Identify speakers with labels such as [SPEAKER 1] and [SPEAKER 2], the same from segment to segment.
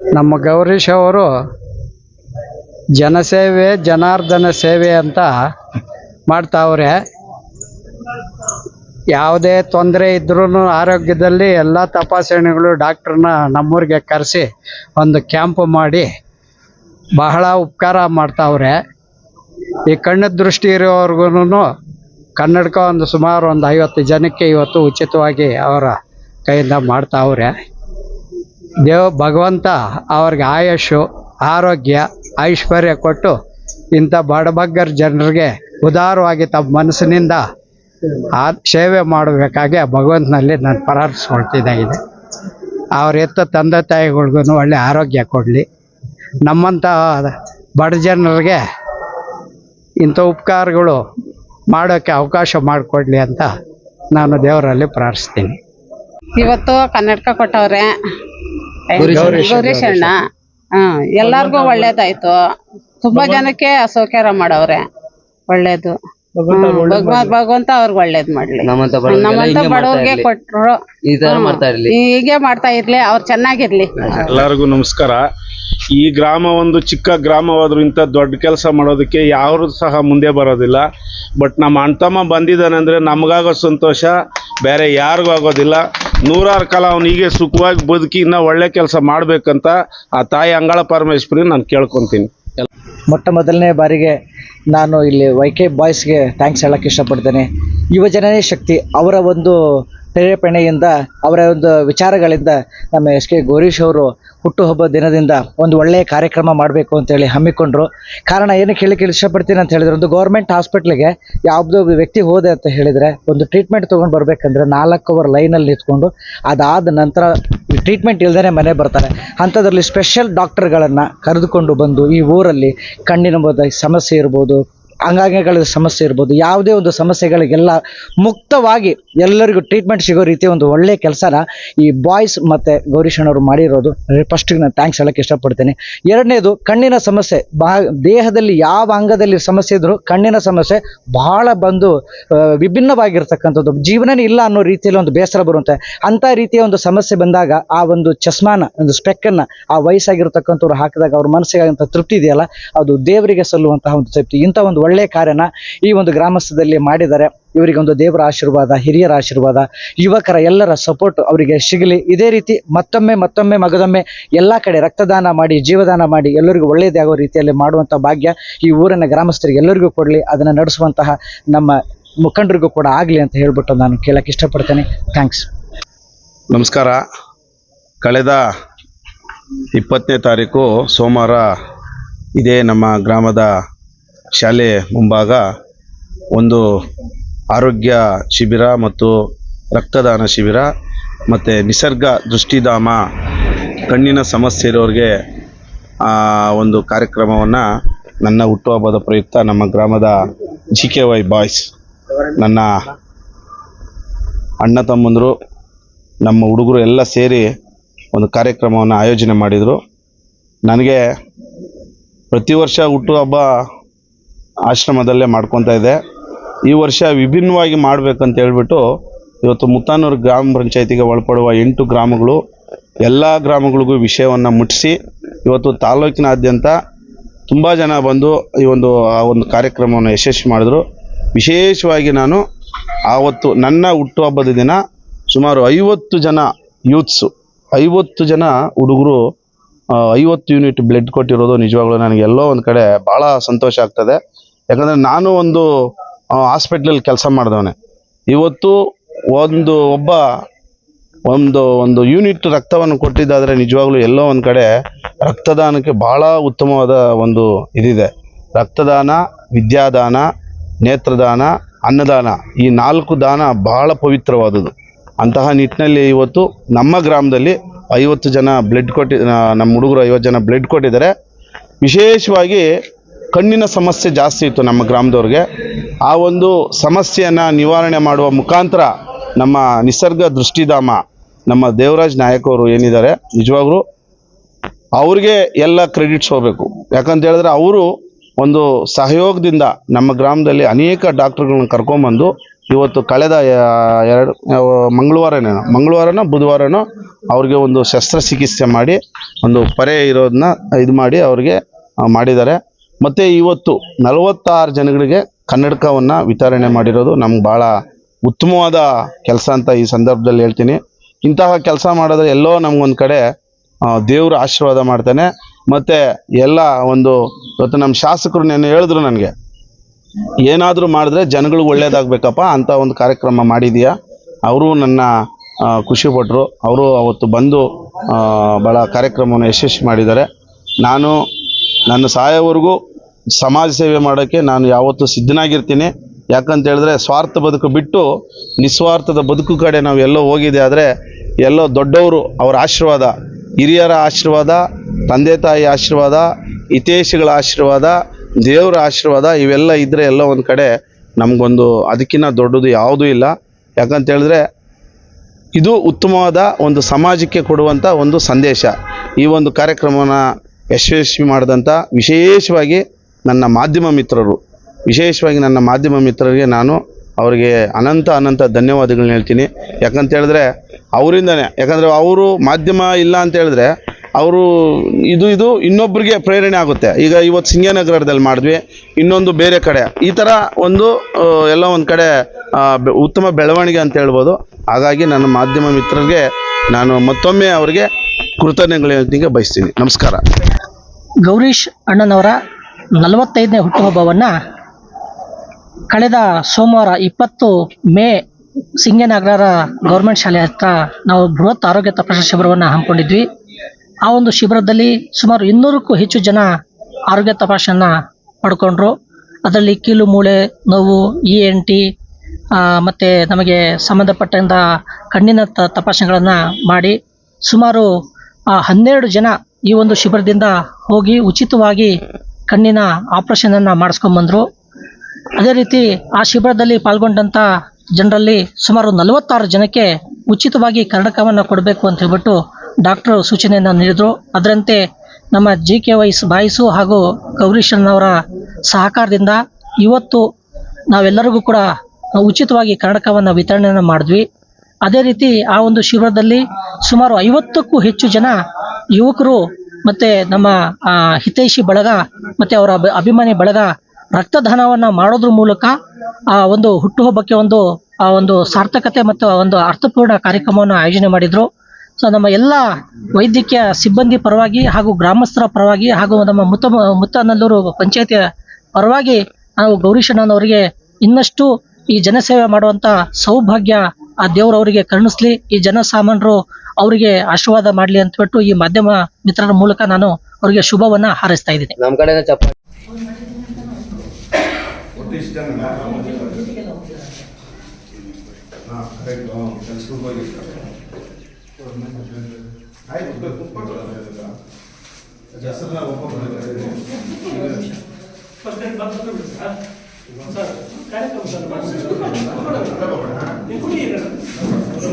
[SPEAKER 1] ನಮ್ಮ ಗೌರೀಶ್ ಅವರು ಜನಸೇವೆ, ಜನಾರ್ದನ ಸೇವೆ ಅಂತ ಮಾಡ್ತಾವ್ರೆ. ಯಾವುದೇ ತೊಂದರೆ ಇದ್ರೂ ಆರೋಗ್ಯದಲ್ಲಿ ಎಲ್ಲ ತಪಾಸಣೆಗಳು ಡಾಕ್ಟ್ರನ್ನ ನಮ್ಮೂರಿಗೆ ಕರೆಸಿ ಒಂದು ಕ್ಯಾಂಪ್ ಮಾಡಿ ಬಹಳ ಉಪಕಾರ ಮಾಡ್ತಾವ್ರೆ. ಈ ಕಣ್ಣು ದೃಷ್ಟಿ ಇರೋವ್ರಿಗೂ ಕನ್ನಡಕ ಒಂದು ಸುಮಾರು ಒಂದು ಐವತ್ತು ಜನಕ್ಕೆ ಇವತ್ತು ಉಚಿತವಾಗಿ ಅವರ ಕೈಯಿಂದ ಮಾಡ್ತಾವ್ರೆ. ದೇವ್ ಭಗವಂತ ಅವ್ರಿಗೆ ಆಯಸ್ಸು, ಆರೋಗ್ಯ, ಐಶ್ವರ್ಯ ಕೊಟ್ಟು ಇಂಥ ಬಡಬಗ್ಗರ ಜನರಿಗೆ ಉದಾರವಾಗಿ ತಮ್ಮ ಮನಸ್ಸಿನಿಂದ ಆ ಸೇವೆ ಮಾಡಬೇಕಾಗಿ ಭಗವಂತನಲ್ಲಿ ನಾನು ಪ್ರಾರ್ಥಿಸ್ಕೊಳ್ತಿದ್ದಾಗಿದೆ ಅವ್ರ ಎತ್ತ ತಂದೆ ತಾಯಿಗಳಿಗೂ ಒಳ್ಳೆ ಆರೋಗ್ಯ ಕೊಡಲಿ. ನಮ್ಮಂಥ ಬಡ ಜನರಿಗೆ ಇಂಥ ಉಪಕಾರಗಳು ಮಾಡೋಕ್ಕೆ ಅವಕಾಶ ಮಾಡಿಕೊಡ್ಲಿ ಅಂತ ನಾನು ದೇವರಲ್ಲಿ ಪ್ರಾರ್ಥಿಸ್ತೀನಿ.
[SPEAKER 2] ಇವತ್ತು ಕನ್ನಡಕ ಕೊಟ್ಟವ್ರೆ.
[SPEAKER 1] ಗೌರೀಶ್
[SPEAKER 2] ಗೌರೀಶ್ ಅಣ್ಣ ಹ್ಮ್ ಎಲ್ಲಾರ್ಗು ಒಳ್ಳೇದಾಯ್ತು. ತುಂಬಾ ಜನಕ್ಕೆ ಅಸೌಕರ್ಯ ಮಾಡವ್ರೆ. ಒಳ್ಳೇದು. ಹ್ಮ್, ಭಗವ- ಭಗವಂತ ಅವ್ರಿಗೆ ಒಳ್ಳೇದ್ ಮಾಡ್ಲಿ.
[SPEAKER 3] ನಮ್ಮಂತ ಬಡವ್ರಿಗೆಲ್ಲ
[SPEAKER 2] ನಮ್ಮಂತ
[SPEAKER 3] ಹಿಂಗೆ ಮಾಡ್ತಾ
[SPEAKER 2] ಬಡವ್ರಿಗೆ
[SPEAKER 3] ಇರ್ಲಿ.
[SPEAKER 2] ಕೊಟ್ರು.
[SPEAKER 3] ಈ ತರ
[SPEAKER 2] ಹ್ಮ್.
[SPEAKER 3] ಮಾಡ್ತಾ ಇರ್ಲಿ.
[SPEAKER 2] ಹೀಗೆ ಮಾಡ್ತಾ ಇರ್ಲಿ. ಅವ್ರು ಚೆನ್ನಾಗಿರ್ಲಿ.
[SPEAKER 4] ಎಲ್ಲರಿಗೂ ನಮಸ್ಕಾರ. ಈ ಗ್ರಾಮ ಒಂದು ಚಿಕ್ಕ ಗ್ರಾಮವಾದ್ರೂ ಇಂಥ ದೊಡ್ಡ ಕೆಲಸ ಮಾಡೋದಕ್ಕೆ ಯಾರು ಸಹ ಮುಂದೆ ಬರೋದಿಲ್ಲ. ಬಟ್ ನಮ್ಮ ಅಣ್ತಮ್ಮ ಬಂದಿದ್ದಾನೆ ಅಂದರೆ ನಮಗಾಗೋ ಸಂತೋಷ ಬೇರೆ ಯಾರಿಗೂ ಆಗೋದಿಲ್ಲ. ನೂರಾರು ಕಾಲ ಅವ್ನು ಹೀಗೆ ಸುಖವಾಗಿ ಬದುಕಿ ಇನ್ನೂ ಒಳ್ಳೆ ಕೆಲಸ ಮಾಡಬೇಕಂತ ಆ ತಾಯಿ ಅಂಗಳ ಪರಮೇಶ್ವರಿ ನಾನು ಕೇಳ್ಕೊತೀನಿ.
[SPEAKER 5] ಮೊಟ್ಟ ಮೊದಲನೇ ಬಾರಿಗೆ ನಾನು ಇಲ್ಲಿ ವೈ ಕೆ ಬಾಯ್ಸ್ಗೆ ಥ್ಯಾಂಕ್ಸ್ ಹೇಳೋಕ್ಕೆ ಇಷ್ಟಪಡ್ತೇನೆ. ಯುವಜನನೇ ಶಕ್ತಿ, ಅವರ ಒಂದು ಪ್ರೇರೇಪಣೆಯಿಂದ ಅವರ ಒಂದು ವಿಚಾರಗಳಿಂದ ನಮ್ಮ ಎಸ್ ಕೆ ಗೋರೀಶ್ ಅವರು ಹುಟ್ಟುಹಬ್ಬ ದಿನದಿಂದ ಒಂದು ಒಳ್ಳೆಯ ಕಾರ್ಯಕ್ರಮ ಮಾಡಬೇಕು ಅಂತೇಳಿ ಹಮ್ಮಿಕೊಂಡ್ರು. ಕಾರಣ ಏನಕ್ಕೆ ಕೇಳಿ ಇಷ್ಟಪಡ್ತೀನಿ ಅಂತ ಹೇಳಿದ್ರೆ, ಒಂದು ಗೌರ್ಮೆಂಟ್ ಹಾಸ್ಪಿಟ್ಲಿಗೆ ಯಾವುದೋ ವ್ಯಕ್ತಿ ಹೋದೆ ಅಂತ ಹೇಳಿದರೆ, ಒಂದು ಟ್ರೀಟ್ಮೆಂಟ್ ತೊಗೊಂಡು ಬರಬೇಕಂದ್ರೆ ನಾಲ್ಕು ಅವರ್ ಲೈನಲ್ಲಿ ನಿಂತ್ಕೊಂಡು, ಅದಾದ ನಂತರ ಟ್ರೀಟ್ಮೆಂಟ್ ಇಲ್ಲದೇ ಮನೆ ಬರ್ತಾರೆ. ಅಂಥದ್ರಲ್ಲಿ ಸ್ಪೆಷಲ್ ಡಾಕ್ಟರ್ಗಳನ್ನು ಕರೆದುಕೊಂಡು ಬಂದು ಈ ಊರಲ್ಲಿ ಕಣ್ಣಿನ ಸಮಸ್ಯೆ ಇರ್ಬೋದು ಅಂಗಾಂಗಗಳ ಸಮಸ್ಯೆ ಇರ್ಬೋದು, ಯಾವುದೇ ಒಂದು ಸಮಸ್ಯೆಗಳಿಗೆಲ್ಲ ಮುಕ್ತವಾಗಿ ಎಲ್ಲರಿಗೂ ಟ್ರೀಟ್ಮೆಂಟ್ ಸಿಗೋ ರೀತಿ ಒಂದು ಒಳ್ಳೆಯ ಕೆಲಸನ ಈ ಬಾಯ್ಸ್ ಮತ್ತು ಗೌರೀಶಣ್ಣವರು ಮಾಡಿರೋದು. ಫಸ್ಟಿಗೆ ನಾನು ಥ್ಯಾಂಕ್ಸ್ ಹೇಳೋಕ್ಕೆ ಇಷ್ಟಪಡ್ತೀನಿ. ಎರಡನೇದು, ಕಣ್ಣಿನ ಸಮಸ್ಯೆ. ದೇಹದಲ್ಲಿ ಯಾವ ಅಂಗದಲ್ಲಿ ಸಮಸ್ಯೆ ಇದ್ದರೂ ಕಣ್ಣಿನ ಸಮಸ್ಯೆ ಬಹಳ ಬಂದು ವಿಭಿನ್ನವಾಗಿರ್ತಕ್ಕಂಥದ್ದು. ಜೀವನನೇ ಇಲ್ಲ ಅನ್ನೋ ರೀತಿಯಲ್ಲಿ ಒಂದು ಬೇಸರ ಬರುತ್ತೆ. ಅಂಥ ರೀತಿಯ ಒಂದು ಸಮಸ್ಯೆ ಬಂದಾಗ ಆ ಒಂದು ಚಸ್ಮಾನ, ಒಂದು ಸ್ಪೆಕ್ಕನ್ನು ಆ ವಯಸ್ಸಾಗಿರ್ತಕ್ಕಂಥವ್ರು ಹಾಕಿದಾಗ ಅವ್ರ ಮನಸ್ಸಿಗೆ ತೃಪ್ತಿ ಇದೆಯಲ್ಲ, ಅದು ದೇವರಿಗೆ ಸಲ್ಲುವಂತಹ ಒಂದು ತೃಪ್ತಿ. ಇಂಥ ಒಂದು ಒಳ್ಳೆಯ ಕಾರ್ಯನ ಈ ಒಂದು ಗ್ರಾಮಸ್ಥದಲ್ಲಿ ಮಾಡಿದ್ದಾರೆ. ಇವರಿಗೊಂದು ದೇವರ ಆಶೀರ್ವಾದ, ಹಿರಿಯರ ಆಶೀರ್ವಾದ, ಯುವಕರ ಎಲ್ಲರ ಸಪೋರ್ಟ್ ಅವರಿಗೆ ಸಿಗಲಿ. ಇದೇ ರೀತಿ ಮತ್ತೊಮ್ಮೆ ಮತ್ತೊಮ್ಮೆ ಮಗದೊಮ್ಮೆ ಎಲ್ಲ ಕಡೆ ರಕ್ತದಾನ ಮಾಡಿ, ಜೀವದಾನ ಮಾಡಿ, ಎಲ್ಲರಿಗೂ ಒಳ್ಳೆಯದಾಗೋ ರೀತಿಯಲ್ಲಿ ಮಾಡುವಂಥ ಭಾಗ್ಯ ಈ ಊರಿನ ಗ್ರಾಮಸ್ಥರಿಗೆ ಎಲ್ಲರಿಗೂ ಕೊಡಲಿ. ಅದನ್ನು ನಡೆಸುವಂತಹ ನಮ್ಮ ಮುಖಂಡರಿಗೂ ಕೂಡ ಆಗಲಿ ಅಂತ ಹೇಳ್ಬಿಟ್ಟು ನಾನು ಕೇಳಕ್ಕೆ ಇಷ್ಟಪಡ್ತೇನೆ. ಥ್ಯಾಂಕ್ಸ್
[SPEAKER 4] ನಮಸ್ಕಾರ. ಕಳೆದ ಇಪ್ಪತ್ತನೇ ತಾರೀಕು ಸೋಮವಾರ ಇದೇ ನಮ್ಮ ಗ್ರಾಮದ ಶಾಲೆ ಮುಂಭಾಗ ಒಂದು ಆರೋಗ್ಯ ಶಿಬಿರ ಮತ್ತು ರಕ್ತದಾನ ಶಿಬಿರ ಮತ್ತು ನಿಸರ್ಗ ದೃಷ್ಟಿಧಾಮ ಕಣ್ಣಿನ ಸಮಸ್ಯೆ ಇರೋರಿಗೆ ಒಂದು ಕಾರ್ಯಕ್ರಮವನ್ನು ನನ್ನ ಹುಟ್ಟುಹಬ್ಬದ ಪ್ರಯುಕ್ತ ನಮ್ಮ ಗ್ರಾಮದ ಜಿ ಕೆ ವೈ ಬಾಯ್ಸ್, ನನ್ನ ಅಣ್ಣ ತಮ್ಮಂದರು, ನಮ್ಮ ಹುಡುಗರು ಎಲ್ಲ ಸೇರಿ ಒಂದು ಕಾರ್ಯಕ್ರಮವನ್ನು ಆಯೋಜನೆ ಮಾಡಿದರು. ನನಗೆ ಪ್ರತಿ ವರ್ಷ ಹುಟ್ಟುಹಬ್ಬ ಆಶ್ರಮದಲ್ಲೇ ಮಾಡ್ಕೊತಾ ಇದೆ. ಈ ವರ್ಷ ವಿಭಿನ್ನವಾಗಿ ಮಾಡಬೇಕಂತ ಹೇಳ್ಬಿಟ್ಟು ಇವತ್ತು ಮುತ್ತಾನೂರು ಗ್ರಾಮ ಪಂಚಾಯತಿಗೆ ಒಳಪಡುವ ಎಂಟು ಗ್ರಾಮಗಳು ಎಲ್ಲ ಗ್ರಾಮಗಳಿಗೂ ವಿಷಯವನ್ನು ಮುಟ್ಟಿಸಿ ಇವತ್ತು ತಾಲೂಕಿನಾದ್ಯಂತ ತುಂಬ ಜನ ಬಂದು ಈ ಒಂದು, ಆ ಒಂದು ಕಾರ್ಯಕ್ರಮವನ್ನು ಯಶಸ್ವಿ ಮಾಡಿದ್ರು. ವಿಶೇಷವಾಗಿ ನಾನು ಆವತ್ತು ನನ್ನ ಹುಟ್ಟುಹಬ್ಬದ ದಿನ ಸುಮಾರು ಐವತ್ತು ಜನ ಯೂತ್ಸು, ಐವತ್ತು ಜನ ಹುಡುಗರು ಐವತ್ತು ಯೂನಿಟ್ ಬ್ಲಡ್ ಕೊಟ್ಟಿರೋದು ನಿಜವಾಗ್ಲೂ ನನಗೆ ಎಲ್ಲೋ ಒಂದು ಕಡೆ ಭಾಳ ಸಂತೋಷ ಆಗ್ತದೆ. ಯಾಕಂದರೆ ನಾನು ಒಂದು ಹಾಸ್ಪಿಟ್ಲಲ್ಲಿ ಕೆಲಸ ಮಾಡಿದವನೆ. ಇವತ್ತು ಒಂದು ಒಬ್ಬ, ಒಂದು ಒಂದು ಯೂನಿಟ್ ರಕ್ತವನ್ನು ಕೊಟ್ಟಿದ್ದಾದರೆ ನಿಜವಾಗ್ಲೂ ಎಲ್ಲೋ ಒಂದು ಕಡೆ ರಕ್ತದಾನಕ್ಕೆ ಭಾಳ ಉತ್ತಮವಾದ ಒಂದು ಇದಿದೆ. ರಕ್ತದಾನ, ವಿದ್ಯಾದಾನ, ನೇತ್ರದಾನ, ಅನ್ನದಾನ ಈ ನಾಲ್ಕು ದಾನ ಬಹಳ ಪವಿತ್ರವಾದುದು ಅಂತಹ ನಿಟ್ಟಿನಲ್ಲಿ ಇವತ್ತು ನಮ್ಮ ಗ್ರಾಮದಲ್ಲಿ ಐವತ್ತು ಜನ ಬ್ಲಡ್ ಕೊಟ್ಟಿ ನಮ್ಮ ಹುಡುಗರು ಐವತ್ತು ಜನ ಬ್ಲಡ್ ಕೊಟ್ಟಿದ್ದಾರೆ. ವಿಶೇಷವಾಗಿ ಕಣ್ಣಿನ ಸಮಸ್ಯೆ ಜಾಸ್ತಿ ಇತ್ತು ನಮ್ಮ ಗ್ರಾಮದವ್ರಿಗೆ. ಆ ಒಂದು ಸಮಸ್ಯೆಯನ್ನು ನಿವಾರಣೆ ಮಾಡುವ ಮುಖಾಂತರ ನಮ್ಮ ನಿಸರ್ಗ ದೃಷ್ಟಿಧಾಮ, ನಮ್ಮ ದೇವರಾಜ್ ನಾಯಕ್ ಅವರು ಏನಿದ್ದಾರೆ, ನಿಜವಾಗ್ಲೂ ಅವ್ರಿಗೆ ಎಲ್ಲ ಕ್ರೆಡಿಟ್ಸ್ ಹೋಗಬೇಕು ಯಾಕಂತ ಹೇಳಿದ್ರೆ ಅವರು ಒಂದು ಸಹಯೋಗದಿಂದ ನಮ್ಮ ಗ್ರಾಮದಲ್ಲಿ ಅನೇಕ ಡಾಕ್ಟ್ರುಗಳನ್ನ ಕರ್ಕೊಂಬಂದು ಇವತ್ತು ಕಳೆದ ಎರಡು ಮಂಗಳವಾರನೇ, ಮಂಗಳವಾರನೋ ಬುಧವಾರನೋ ಅವ್ರಿಗೆ ಒಂದು ಶಸ್ತ್ರಚಿಕಿತ್ಸೆ ಮಾಡಿ, ಒಂದು ಪರೆ ಇರೋದನ್ನ ಇದು ಮಾಡಿ ಅವ್ರಿಗೆ ಮಾಡಿದ್ದಾರೆ. ಮತ್ತು ಇವತ್ತು ನಲವತ್ತಾರು ಜನಗಳಿಗೆ ಕನ್ನಡಕವನ್ನು ವಿತರಣೆ ಮಾಡಿರೋದು ನಮ್ಗೆ ಭಾಳ ಉತ್ತಮವಾದ ಕೆಲಸ ಅಂತ ಈ ಸಂದರ್ಭದಲ್ಲಿ ಹೇಳ್ತೀನಿ. ಇಂತಹ ಕೆಲಸ ಮಾಡಿದ್ರೆ ಎಲ್ಲೋ ನಮಗೊಂದು ಕಡೆ ದೇವ್ರ ಆಶೀರ್ವಾದ ಮಾಡ್ತಾನೆ. ಮತ್ತು ಎಲ್ಲ ಒಂದು, ಇವತ್ತು ನಮ್ಮ ಶಾಸಕರು ನೆನ್ನೆ ಹೇಳಿದ್ರು ನನಗೆ, ಏನಾದರೂ ಮಾಡಿದ್ರೆ ಜನಗಳಿಗೆ ಒಳ್ಳೇದಾಗಬೇಕಪ್ಪ ಅಂತ ಒಂದು ಕಾರ್ಯಕ್ರಮ ಮಾಡಿದೀಯಾ? ಅವರು ನನ್ನ ಖುಷಿಪಟ್ಟರು ಅವರು ಅವತ್ತು ಬಂದು ಭಾಳ ಕಾರ್ಯಕ್ರಮವನ್ನು ಯಶಸ್ವಿ ಮಾಡಿದ್ದಾರೆ. ನಾನು ನನ್ನ ಸಾಯೋವರೆಗೂ ಸಮಾಜ ಸೇವೆ ಮಾಡೋಕ್ಕೆ ನಾನು ಯಾವತ್ತೂ ಸಿದ್ಧನಾಗಿರ್ತೀನಿ. ಯಾಕಂತ ಹೇಳಿದ್ರೆ ಸ್ವಾರ್ಥ ಬದುಕು ಬಿಟ್ಟು ನಿಸ್ವಾರ್ಥದ ಬದುಕು ಕಡೆ ನಾವು ಎಲ್ಲೋ ಹೋಗಿದೆ ಆದರೆ ಎಲ್ಲೋ ದೊಡ್ಡವರು ಅವರ ಆಶೀರ್ವಾದ, ಹಿರಿಯರ ಆಶೀರ್ವಾದ, ತಂದೆ ತಾಯಿ ಆಶೀರ್ವಾದ ಹಿತೇಶಿಗಳ ಆಶೀರ್ವಾದ, ದೇವರ ಆಶೀರ್ವಾದ ಇವೆಲ್ಲ ಇದ್ದರೆ ಎಲ್ಲೋ ಒಂದು ಕಡೆ ನಮಗೊಂದು ಅದಕ್ಕಿಂತ ದೊಡ್ಡದು ಯಾವುದೂ ಇಲ್ಲ. ಯಾಕಂತ ಹೇಳಿದ್ರೆ ಇದು ಉತ್ತಮವಾದ ಒಂದು ಸಮಾಜಕ್ಕೆ ಕೊಡುವಂಥ ಒಂದು ಸಂದೇಶ. ಈ ಒಂದು ಕಾರ್ಯಕ್ರಮವನ್ನು ಯಶಸ್ವಿ ಮಾಡಿದಂಥ ವಿಶೇಷವಾಗಿ ನನ್ನ ಮಾಧ್ಯಮ ಮಿತ್ರರು. ವಿಶೇಷವಾಗಿ ನನ್ನ ಮಾಧ್ಯಮ ಮಿತ್ರರಿಗೆ ನಾನು ಅವರಿಗೆ ಅನಂತ ಅನಂತ ಧನ್ಯವಾದಗಳನ್ನ ಹೇಳ್ತೀನಿ. ಯಾಕಂತ ಹೇಳಿದ್ರೆ ಅವರಿಂದನೇ, ಯಾಕಂದರೆ ಅವರು ಮಾಧ್ಯಮ ಇಲ್ಲ ಅಂತ ಹೇಳಿದ್ರೆ ಅವರು ಇದು ಇದು ಇನ್ನೊಬ್ಬರಿಗೆ ಪ್ರೇರಣೆ ಆಗುತ್ತೆ. ಈಗ ಇವತ್ತು ಸಿಂಗನಗರದಲ್ಲಿ ಮಾಡಿದ್ವಿ, ಇನ್ನೊಂದು ಬೇರೆ ಕಡೆ. ಈ ಥರ ಒಂದು ಎಲ್ಲ ಒಂದು ಕಡೆ ಉತ್ತಮ ಬೆಳವಣಿಗೆ ಅಂತ ಹೇಳ್ಬೋದು. ಹಾಗಾಗಿ ನನ್ನ ಮಾಧ್ಯಮ ಮಿತ್ರರಿಗೆ ನಾನು ಮತ್ತೊಮ್ಮೆ ಅವರಿಗೆ ಕೃತಜ್ಞತೆಗಳು ಹೇಳ್ತೀನಿ ಬಯಸ್ತೀನಿ. ನಮಸ್ಕಾರ.
[SPEAKER 3] ಗೌರೀಶ್ ಅಣ್ಣನವರ ನಲವತ್ತೈದನೇ ಹುಟ್ಟುಹಬ್ಬವನ್ನು ಕಳೆದ ಸೋಮವಾರ ಇಪ್ಪತ್ತು ಮೇ ಸಿಂಗನಗರ ಗೌರ್ಮೆಂಟ್ ಶಾಲೆ ಹತ್ರ ನಾವು ಬೃಹತ್ ಆರೋಗ್ಯ ತಪಾಸಣಾ ಶಿಬಿರವನ್ನು ಹಮ್ಮಿಕೊಂಡಿದ್ವಿ. ಆ ಒಂದು ಶಿಬಿರದಲ್ಲಿ ಸುಮಾರು ಇನ್ನೂರಕ್ಕೂ ಹೆಚ್ಚು ಜನ ಆರೋಗ್ಯ ತಪಾಸಣೆಯನ್ನು ಪಡ್ಕೊಂಡ್ರು. ಅದರಲ್ಲಿ ಕೀಲು, ಮೂಳೆ, ನೋವು ಇ ಎನ್ ಟಿ ಮತ್ತು ನಮಗೆ ಸಂಬಂಧಪಟ್ಟಂಥ ಕಣ್ಣಿನ ತಪಾಸಣೆಗಳನ್ನು ಮಾಡಿ ಸುಮಾರು ಹನ್ನೆರಡು ಜನ ಈ ಒಂದು ಶಿಬಿರದಿಂದ ಹೋಗಿ ಉಚಿತವಾಗಿ ಕಣ್ಣಿನ ಆಪರೇಷನನ್ನು ಮಾಡಿಸ್ಕೊಂಬಂದರು ಅದೇ ರೀತಿ ಆ ಶಿಬಿರದಲ್ಲಿ ಪಾಲ್ಗೊಂಡಂಥ ಜನರಲ್ಲಿ ಸುಮಾರು ನಲವತ್ತಾರು ಜನಕ್ಕೆ ಉಚಿತವಾಗಿ ಕನ್ನಡಕವನ್ನು ಕೊಡಬೇಕು ಅಂತ ಹೇಳ್ಬಿಟ್ಟು ಡಾಕ್ಟರ್ ಸೂಚನೆಯನ್ನು ನೀಡಿದರು. ಅದರಂತೆ ನಮ್ಮ ಜಿ ಕೆ ವೈಸ್ ಬಾಯಿಸು ಹಾಗೂ ಗೌರೀಶನ್ನವರ ಸಹಕಾರದಿಂದ ಇವತ್ತು ನಾವೆಲ್ಲರಿಗೂ ಕೂಡ ಉಚಿತವಾಗಿ ಕನ್ನಡಕವನ್ನು ವಿತರಣೆಯನ್ನು ಮಾಡಿದ್ವಿ. ಅದೇ ರೀತಿ ಆ ಒಂದು ಶಿಬಿರದಲ್ಲಿ ಸುಮಾರು ಐವತ್ತಕ್ಕೂ ಹೆಚ್ಚು ಜನ ಯುವಕರು ಮತ್ತು ನಮ್ಮ ಹಿತೈಷಿ ಬಳಗ ಮತ್ತು ಅವರ ಅಭಿಮಾನಿ ಬಳಗ ರಕ್ತದಾನವನ್ನು ಮಾಡೋದ್ರ ಮೂಲಕ ಆ ಒಂದು ಹುಟ್ಟುಹಬ್ಬಕ್ಕೆ ಒಂದು, ಆ ಒಂದು ಸಾರ್ಥಕತೆ ಮತ್ತು ಒಂದು ಅರ್ಥಪೂರ್ಣ ಕಾರ್ಯಕ್ರಮವನ್ನು ಆಯೋಜನೆ ಮಾಡಿದರು. ಸೊ ನಮ್ಮ ಎಲ್ಲ ವೈದ್ಯಕೀಯ ಸಿಬ್ಬಂದಿ ಪರವಾಗಿ ಹಾಗೂ ಗ್ರಾಮಸ್ಥರ ಪರವಾಗಿ ಹಾಗೂ ನಮ್ಮ ಮುತ್ತ ಮುತ್ತನಲ್ಲೂರು ಪಂಚಾಯತಿಯ ಪರವಾಗಿ ನಾವು ಗೌರೀಶಣ್ಣನವರಿಗೆ ಇನ್ನಷ್ಟು ಈ ಜನಸೇವೆ ಮಾಡುವಂಥ ಸೌಭಾಗ್ಯ ಆ ದೇವ್ರು ಅವರಿಗೆ ಕರುಣಿಸ್ಲಿ ಈ ಜನಸಾಮಾನ್ಯರು ಅವರಿಗೆ ಆಶೀರ್ವಾದ ಮಾಡಲಿ ಅಂತ ಬಿಟ್ಟು ಈ ಮಾಧ್ಯಮ ಮಿತ್ರರ ಮೂಲಕ ನಾನು ಅವರಿಗೆ ಶುಭವನ್ನ ಹಾರೈಸ್ತಾ ಇದ್ದೀನಿ.
[SPEAKER 6] ನಮ್ಮ ಕಡೆ ಚಪ್ಪಾಳೆ
[SPEAKER 4] ಸರ್ ಕಾರ್ಯಕ್ರಮ ಸರ್ ಕೊಡಿ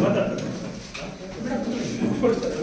[SPEAKER 4] ಮಾತಾಡ್ತಾರೆ ಕೊಡ್ತಾರೆ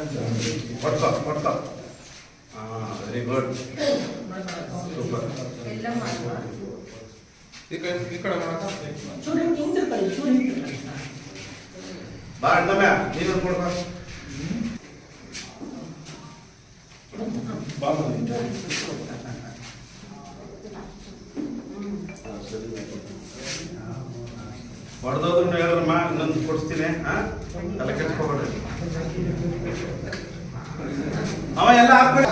[SPEAKER 4] ಕೊಡ್ಕೊ ಹಾಂ ವೆರಿ ಗುಡ್ ಸೂಪರ್ ಈ ಕಡೆ ಈ ಕಡೆ ಮಾಡಕ್ಕ? ಬಾ ಅಣ್ಣಮ್ಮ ನೀನು ಕೊಡ್ಕೊ ಬಾ ಹೊಡೆದೋದ್ರು ಹೇಳಿದ್ರಮ್ಮ ಇನ್ನೊಂದು ಕೊಡಿಸ್ತೀನಿ ಹಾಂ ತಲೆ ಅವ ಎಲ್ಲ ಹಾಕ್ಬೇಕು